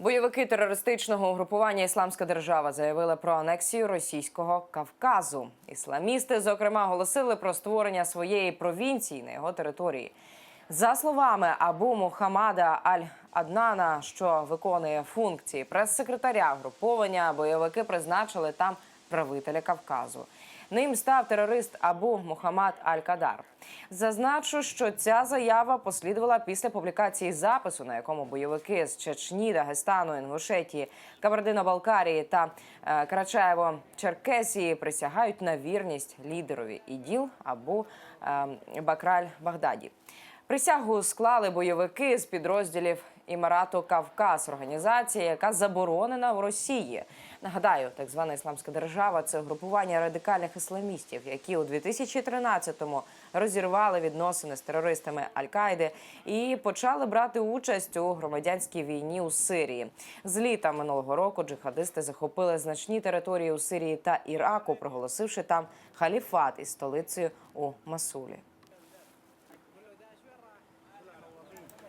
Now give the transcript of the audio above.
Бойовики терористичного угрупування Ісламська держава заявили про анексію російського Кавказу. Ісламісти, зокрема, оголосили про створення своєї провінції на його території. За словами Абу Мухаммада Аль-Аднана, що виконує функції прес-секретаря угруповання, бойовики призначили там правителя Кавказу. Ним став терорист Абу Мухаммад Аль-Кадар. Зазначу, що ця заява послідувала після публікації запису, на якому бойовики з Чечні, Дагестану, Інгушетії, Кабардино-Балкарії та е, Карачаєво-Черкесії присягають на вірність лідерові іділ Абу е, Бакраль Багдаді. Присягу склали бойовики з підрозділів Імарату Кавказ, організація, яка заборонена в Росії. Нагадаю, так звана Ісламська держава це групування радикальних ісламістів, які у 2013-му розірвали відносини з терористами Аль-Каїди і почали брати участь у громадянській війні у Сирії. З літа минулого року джихадисти захопили значні території у Сирії та Іраку, проголосивши там халіфат із столицею у Масулі.